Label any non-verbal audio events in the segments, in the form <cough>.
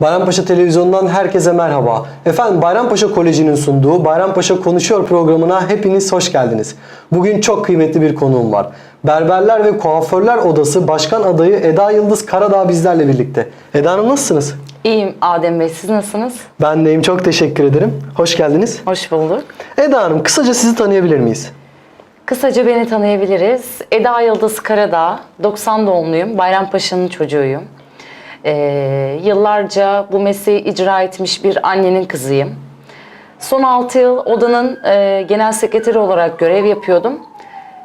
Bayrampaşa Televizyonu'ndan herkese merhaba. Efendim Bayrampaşa Koleji'nin sunduğu Bayrampaşa Konuşuyor programına hepiniz hoş geldiniz. Bugün çok kıymetli bir konuğum var. Berberler ve Kuaförler Odası Başkan Adayı Eda Yıldız Karadağ bizlerle birlikte. Eda Hanım nasılsınız? İyiyim Adem Bey. Siz nasılsınız? Ben deyim çok teşekkür ederim. Hoş geldiniz. Hoş bulduk. Eda Hanım kısaca sizi tanıyabilir miyiz? Kısaca beni tanıyabiliriz. Eda Yıldız Karadağ. 90 doğumluyum. Bayrampaşa'nın çocuğuyum. Ee, yıllarca bu mesleği icra etmiş bir annenin kızıyım. Son 6 yıl odanın e, genel sekreteri olarak görev yapıyordum.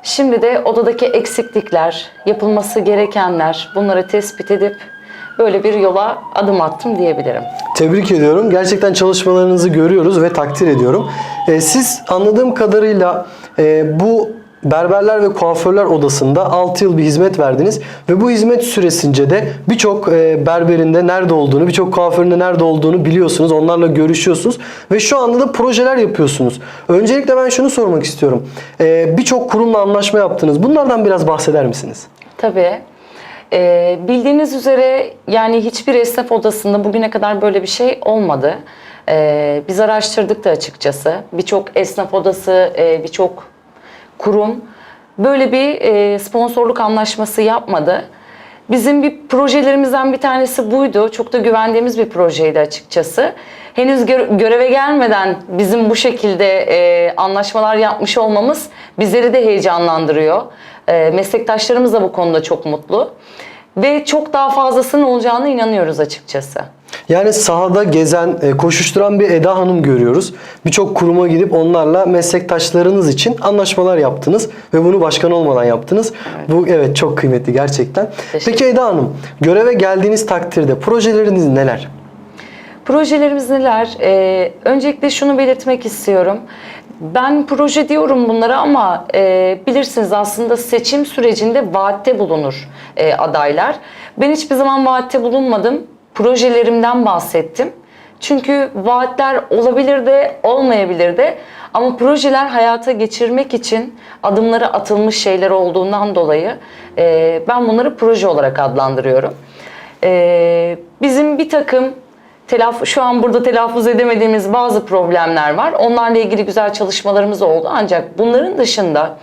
Şimdi de odadaki eksiklikler, yapılması gerekenler bunları tespit edip böyle bir yola adım attım diyebilirim. Tebrik ediyorum. Gerçekten çalışmalarınızı görüyoruz ve takdir ediyorum. Ee, siz anladığım kadarıyla e, bu Berberler ve Kuaförler Odası'nda 6 yıl bir hizmet verdiniz ve bu hizmet süresince de birçok e, berberinde nerede olduğunu, birçok kuaföründe nerede olduğunu biliyorsunuz. Onlarla görüşüyorsunuz ve şu anda da projeler yapıyorsunuz. Öncelikle ben şunu sormak istiyorum. Ee, birçok kurumla anlaşma yaptınız. Bunlardan biraz bahseder misiniz? Tabii. Ee, bildiğiniz üzere yani hiçbir esnaf odasında bugüne kadar böyle bir şey olmadı. Ee, biz araştırdık da açıkçası. Birçok esnaf odası, e, birçok kurum böyle bir e, sponsorluk anlaşması yapmadı. Bizim bir projelerimizden bir tanesi buydu. Çok da güvendiğimiz bir projeydi açıkçası. Henüz gö- göreve gelmeden bizim bu şekilde e, anlaşmalar yapmış olmamız bizleri de heyecanlandırıyor. E, meslektaşlarımız da bu konuda çok mutlu. Ve çok daha fazlasının olacağına inanıyoruz açıkçası. Yani sahada gezen, e, koşuşturan bir Eda Hanım görüyoruz. Birçok kuruma gidip onlarla meslektaşlarınız için anlaşmalar yaptınız ve bunu başkan olmadan yaptınız. Bu evet çok kıymetli gerçekten. Peki Eda Hanım, göreve geldiğiniz takdirde projeleriniz neler? Projelerimiz neler? Ee, öncelikle şunu belirtmek istiyorum. Ben proje diyorum bunlara ama e, bilirsiniz aslında seçim sürecinde vaatte bulunur e, adaylar. Ben hiçbir zaman vaatte bulunmadım. Projelerimden bahsettim. Çünkü vaatler olabilir de olmayabilir de ama projeler hayata geçirmek için adımları atılmış şeyler olduğundan dolayı e, ben bunları proje olarak adlandırıyorum. E, bizim bir takım Telaf şu an burada telaffuz edemediğimiz bazı problemler var. Onlarla ilgili güzel çalışmalarımız oldu. Ancak bunların dışında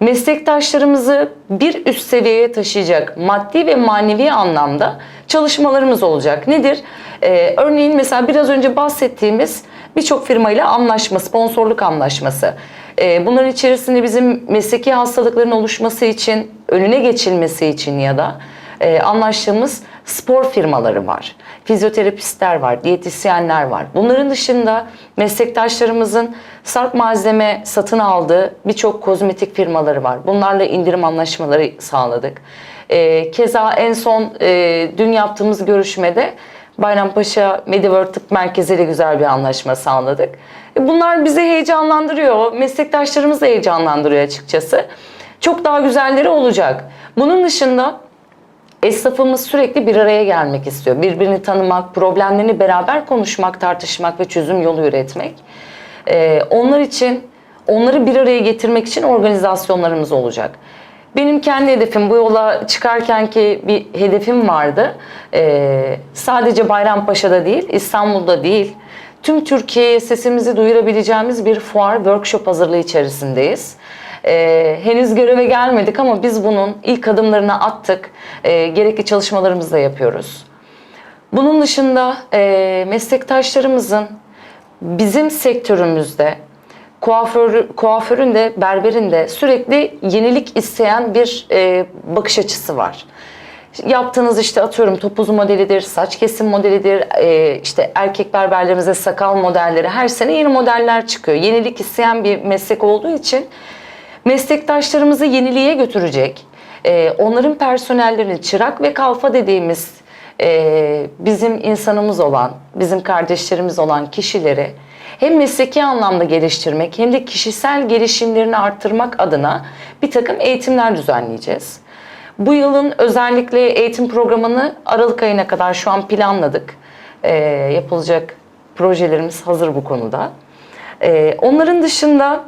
meslektaşlarımızı bir üst seviyeye taşıyacak maddi ve manevi anlamda çalışmalarımız olacak. Nedir? Ee, örneğin mesela biraz önce bahsettiğimiz birçok firmayla anlaşma, sponsorluk anlaşması. Ee, bunların içerisinde bizim mesleki hastalıkların oluşması için, önüne geçilmesi için ya da e, anlaştığımız spor firmaları var. Fizyoterapistler var, diyetisyenler var. Bunların dışında meslektaşlarımızın sarp malzeme satın aldığı birçok kozmetik firmaları var. Bunlarla indirim anlaşmaları sağladık. E, keza en son e, dün yaptığımız görüşmede Bayrampaşa Mediworld Tıp Merkezi ile güzel bir anlaşma sağladık. E, Bunlar bizi heyecanlandırıyor, meslektaşlarımızı heyecanlandırıyor açıkçası. Çok daha güzelleri olacak. Bunun dışında Esnafımız sürekli bir araya gelmek istiyor. Birbirini tanımak, problemlerini beraber konuşmak, tartışmak ve çözüm yolu üretmek. Ee, onlar için, onları bir araya getirmek için organizasyonlarımız olacak. Benim kendi hedefim, bu yola çıkarken ki bir hedefim vardı. Ee, sadece Bayrampaşa'da değil, İstanbul'da değil, tüm Türkiye'ye sesimizi duyurabileceğimiz bir fuar, workshop hazırlığı içerisindeyiz. Ee, henüz göreve gelmedik ama biz bunun ilk adımlarını attık. Ee, gerekli çalışmalarımızı da yapıyoruz. Bunun dışında e, meslektaşlarımızın bizim sektörümüzde kuaför, kuaförün de berberin de sürekli yenilik isteyen bir e, bakış açısı var. Yaptığınız işte atıyorum topuz modelidir, saç kesim modelidir, e, işte erkek berberlerimize sakal modelleri her sene yeni modeller çıkıyor. Yenilik isteyen bir meslek olduğu için meslektaşlarımızı yeniliğe götürecek, e, onların personellerini çırak ve kalfa dediğimiz e, bizim insanımız olan, bizim kardeşlerimiz olan kişileri hem mesleki anlamda geliştirmek hem de kişisel gelişimlerini arttırmak adına bir takım eğitimler düzenleyeceğiz. Bu yılın özellikle eğitim programını Aralık ayına kadar şu an planladık. E, yapılacak projelerimiz hazır bu konuda. E, onların dışında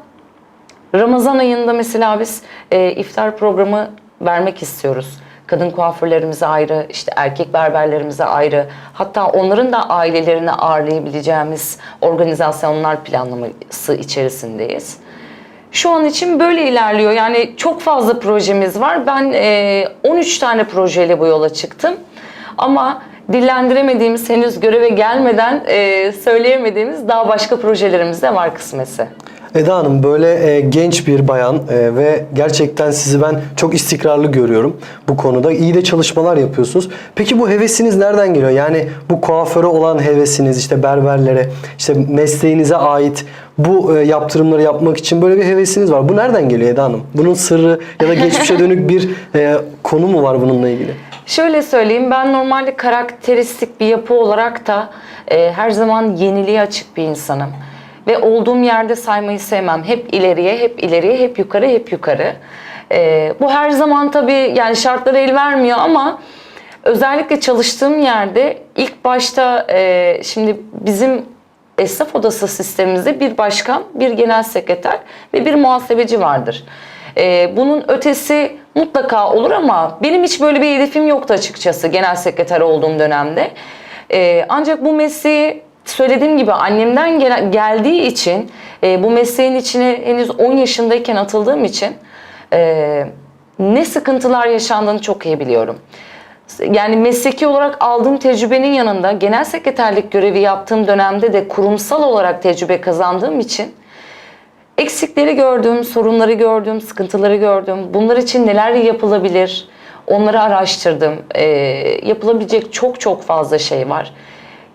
Ramazan ayında mesela biz e, iftar programı vermek istiyoruz. Kadın kuaförlerimize ayrı, işte erkek berberlerimize ayrı, hatta onların da ailelerini ağırlayabileceğimiz organizasyonlar planlaması içerisindeyiz. Şu an için böyle ilerliyor. Yani çok fazla projemiz var. Ben e, 13 tane projeyle bu yola çıktım. Ama dillendiremediğimiz, henüz göreve gelmeden e, söyleyemediğimiz daha başka projelerimiz de var kısmetse. Eda Hanım böyle e, genç bir bayan e, ve gerçekten sizi ben çok istikrarlı görüyorum bu konuda. İyi de çalışmalar yapıyorsunuz. Peki bu hevesiniz nereden geliyor? Yani bu kuaföre olan hevesiniz, işte berberlere, işte mesleğinize ait bu e, yaptırımları yapmak için böyle bir hevesiniz var. Bu nereden geliyor Eda Hanım? Bunun sırrı ya da geçmişe <laughs> dönük bir e, konu mu var bununla ilgili? Şöyle söyleyeyim, ben normalde karakteristik bir yapı olarak da e, her zaman yeniliğe açık bir insanım. Ve olduğum yerde saymayı sevmem. Hep ileriye, hep ileriye, hep yukarı, hep yukarı. E, bu her zaman tabii yani şartları el vermiyor ama özellikle çalıştığım yerde ilk başta e, şimdi bizim esnaf odası sistemimizde bir başkan, bir genel sekreter ve bir muhasebeci vardır. Ee, bunun ötesi mutlaka olur ama benim hiç böyle bir hedefim yoktu açıkçası genel sekreter olduğum dönemde. Ee, ancak bu mesleği söylediğim gibi annemden gel- geldiği için e, bu mesleğin içine henüz 10 yaşındayken atıldığım için e, ne sıkıntılar yaşandığını çok iyi biliyorum. Yani mesleki olarak aldığım tecrübenin yanında genel sekreterlik görevi yaptığım dönemde de kurumsal olarak tecrübe kazandığım için eksikleri gördüm, sorunları gördüm, sıkıntıları gördüm. Bunlar için neler yapılabilir? Onları araştırdım. Ee, yapılabilecek çok çok fazla şey var.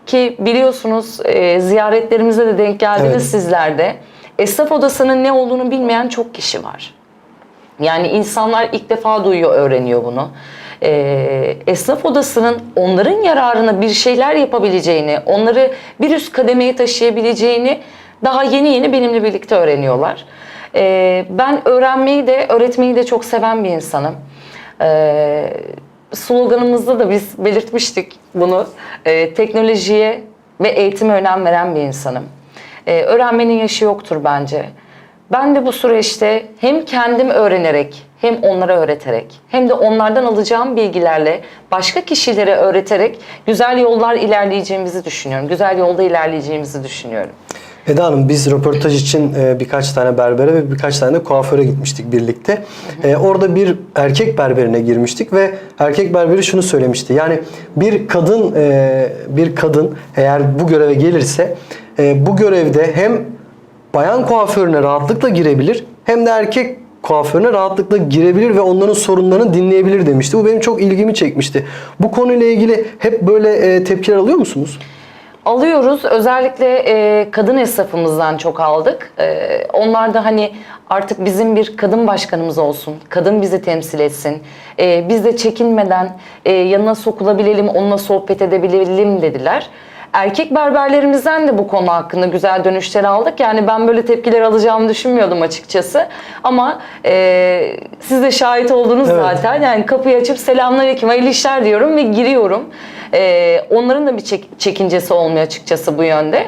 Ki biliyorsunuz e, ziyaretlerimize de denk geldiniz Evet. sizler de. Esnaf odasının ne olduğunu bilmeyen çok kişi var. Yani insanlar ilk defa duyuyor, öğreniyor bunu. Ee, esnaf odasının onların yararına bir şeyler yapabileceğini, onları bir üst kademeye taşıyabileceğini daha yeni yeni benimle birlikte öğreniyorlar. Ee, ben öğrenmeyi de, öğretmeyi de çok seven bir insanım. Ee, sloganımızda da biz belirtmiştik bunu. Ee, teknolojiye ve eğitime önem veren bir insanım. Ee, öğrenmenin yaşı yoktur bence. Ben de bu süreçte hem kendim öğrenerek hem onlara öğreterek hem de onlardan alacağım bilgilerle başka kişilere öğreterek güzel yollar ilerleyeceğimizi düşünüyorum. Güzel yolda ilerleyeceğimizi düşünüyorum. Eda Hanım biz röportaj için e, birkaç tane berbere ve birkaç tane de kuaföre gitmiştik birlikte. E, orada bir erkek berberine girmiştik ve erkek berberi şunu söylemişti. Yani bir kadın e, bir kadın eğer bu göreve gelirse bu görevde hem bayan kuaförüne rahatlıkla girebilir hem de erkek kuaförüne rahatlıkla girebilir ve onların sorunlarını dinleyebilir demişti. Bu benim çok ilgimi çekmişti. Bu konuyla ilgili hep böyle tepkiler alıyor musunuz? Alıyoruz. Özellikle e, kadın esnafımızdan çok aldık. E, onlar da hani artık bizim bir kadın başkanımız olsun. Kadın bizi temsil etsin. E, biz de çekinmeden e, yanına sokulabilelim, onunla sohbet edebilelim dediler. Erkek berberlerimizden de bu konu hakkında güzel dönüşler aldık. Yani ben böyle tepkiler alacağımı düşünmüyordum açıkçası. Ama e, siz de şahit oldunuz Evet. zaten. Yani kapıyı açıp selamünaleyküm, hayırlı işler diyorum ve giriyorum. Ee, onların da bir çek- çekincesi olmuyor açıkçası bu yönde.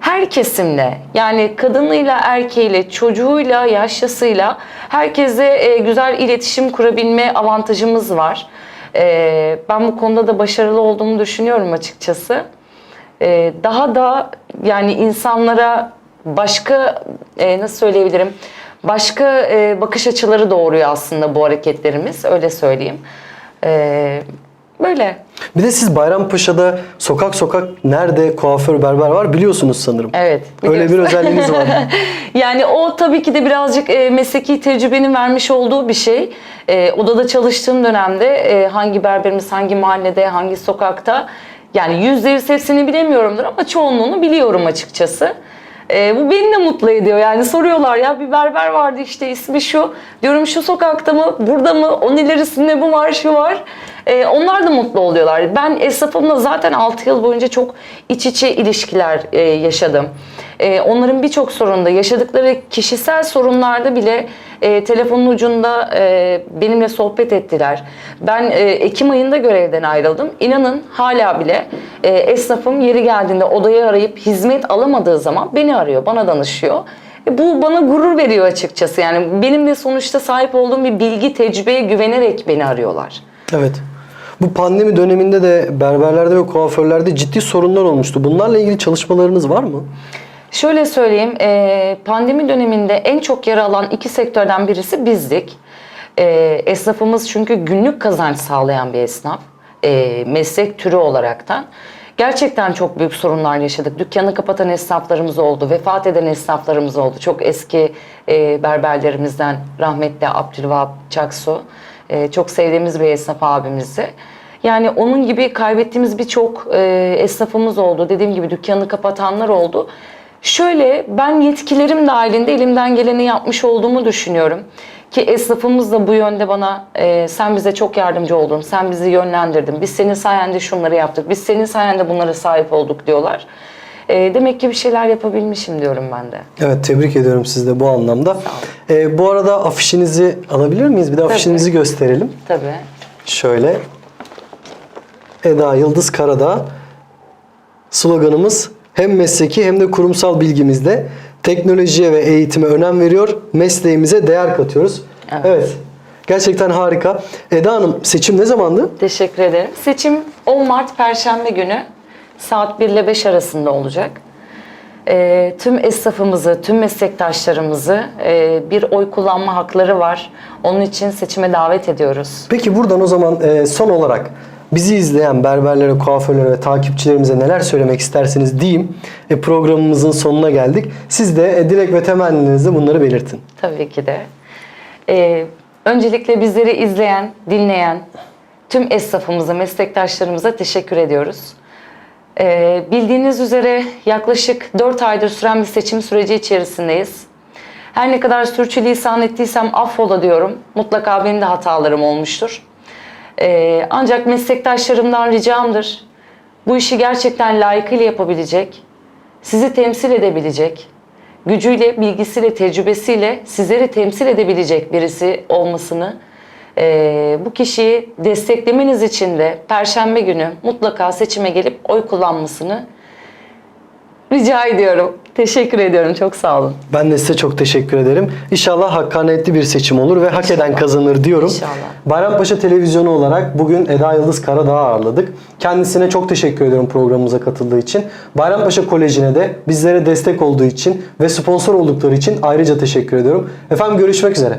Her kesimle yani kadınıyla, erkeğiyle, çocuğuyla, yaşlısıyla herkese e, güzel iletişim kurabilme avantajımız var. Ee, ben bu konuda da başarılı olduğumu düşünüyorum açıkçası. Ee, daha da yani insanlara başka e, nasıl söyleyebilirim başka e, bakış açıları doğuruyor aslında bu hareketlerimiz öyle söyleyeyim. Ee, böyle. Bir de siz Bayrampaşa'da sokak sokak nerede kuaför berber var biliyorsunuz sanırım. Evet. Öyle bir biliyorsun. özelliğiniz var. <laughs> Yani o tabii ki de birazcık e, mesleki tecrübenin vermiş olduğu bir şey. E, odada çalıştığım dönemde e, hangi berberimiz hangi mahallede, hangi sokakta yani yüzde yüz hepsini bilemiyorumdur ama çoğunluğunu biliyorum açıkçası. E, bu beni de mutlu ediyor. Yani soruyorlar ya bir berber vardı işte ismi şu. Diyorum şu sokakta mı, burada mı, onun ilerisinde bu var, şu var. E, onlar da mutlu oluyorlar. Ben esnafımla zaten 6 yıl boyunca çok iç içe ilişkiler e, yaşadım. E, onların birçok sorunda yaşadıkları kişisel sorunlarda bile e, telefonun ucunda e, benimle sohbet ettiler. Ben e, Ekim ayında görevden ayrıldım. İnanın hala bile e, esnafım yeri geldiğinde odayı arayıp hizmet alamadığı zaman beni arıyor, bana danışıyor. E, bu bana gurur veriyor açıkçası. Yani benim de sonuçta sahip olduğum bir bilgi, tecrübeye güvenerek beni arıyorlar. Evet. Bu pandemi döneminde de berberlerde ve kuaförlerde ciddi sorunlar olmuştu. Bunlarla ilgili çalışmalarınız var mı? Şöyle söyleyeyim, e, pandemi döneminde en çok yara alan iki sektörden birisi bizdik. E, esnafımız çünkü günlük kazanç sağlayan bir esnaf, e, meslek türü olaraktan. Gerçekten çok büyük sorunlar yaşadık. Dükkanı kapatan esnaflarımız oldu, vefat eden esnaflarımız oldu. Çok eski berberlerimizden rahmetli Abdülvahap Çaksu. E, çok sevdiğimiz bir esnaf abimizdi. Yani onun gibi kaybettiğimiz birçok e, esnafımız oldu. Dediğim gibi dükkanını kapatanlar oldu. Şöyle ben yetkilerim dahilinde elimden geleni yapmış olduğumu düşünüyorum. Ki esnafımız da bu yönde bana e, sen bize çok yardımcı oldun, sen bizi yönlendirdin, biz senin sayende şunları yaptık, biz senin sayende bunlara sahip olduk diyorlar. E, demek ki bir şeyler yapabilmişim diyorum ben de. Evet tebrik ediyorum sizi de bu anlamda. Ee, bu arada afişinizi alabilir miyiz? Bir de afişinizi gösterelim. Tabii. Şöyle. Eda Yıldız Karadağ. Sloganımız hem mesleki hem de kurumsal bilgimizde teknolojiye ve eğitime önem veriyor. Mesleğimize değer katıyoruz. Evet. Evet. Gerçekten harika. Eda Hanım seçim ne zamandı? Teşekkür ederim. Seçim 10 Mart Perşembe günü saat 1 ile 5 arasında olacak. Ee, tüm esnafımızı, tüm meslektaşlarımızı e, bir oy kullanma hakları var. Onun için seçime davet ediyoruz. Peki buradan o zaman e, son olarak bizi izleyen berberlere, kuaförlere ve takipçilerimize neler söylemek istersiniz diyeyim. E, programımızın sonuna geldik. Siz de e, dilek ve temenninizle bunları belirtin. Tabii ki de. Ee, öncelikle bizleri izleyen, dinleyen tüm esnafımıza, meslektaşlarımıza teşekkür ediyoruz. Ee, bildiğiniz üzere yaklaşık 4 aydır süren bir seçim süreci içerisindeyiz. Her ne kadar sürçülisan ettiysem affola diyorum. Mutlaka benim de hatalarım olmuştur. Ee, ancak meslektaşlarımdan ricamdır. Bu işi gerçekten layıkıyla yapabilecek, sizi temsil edebilecek, gücüyle, bilgisiyle, tecrübesiyle sizleri temsil edebilecek birisi olmasını, eee, bu kişiyi desteklemeniz için de Perşembe günü mutlaka seçime gelip oy kullanmasını rica ediyorum. Teşekkür ediyorum. Çok sağ olun. Ben de size çok teşekkür ederim. İnşallah hakkaniyetli bir seçim olur ve hak eden kazanır diyorum. İnşallah. Bayrampaşa Televizyonu olarak bugün Eda Yıldız Karadağ'ı ağırladık. Kendisine çok teşekkür ediyorum programımıza katıldığı için. Bayrampaşa Koleji'ne de bizlere destek olduğu için ve sponsor oldukları için ayrıca teşekkür ediyorum. Efendim görüşmek üzere.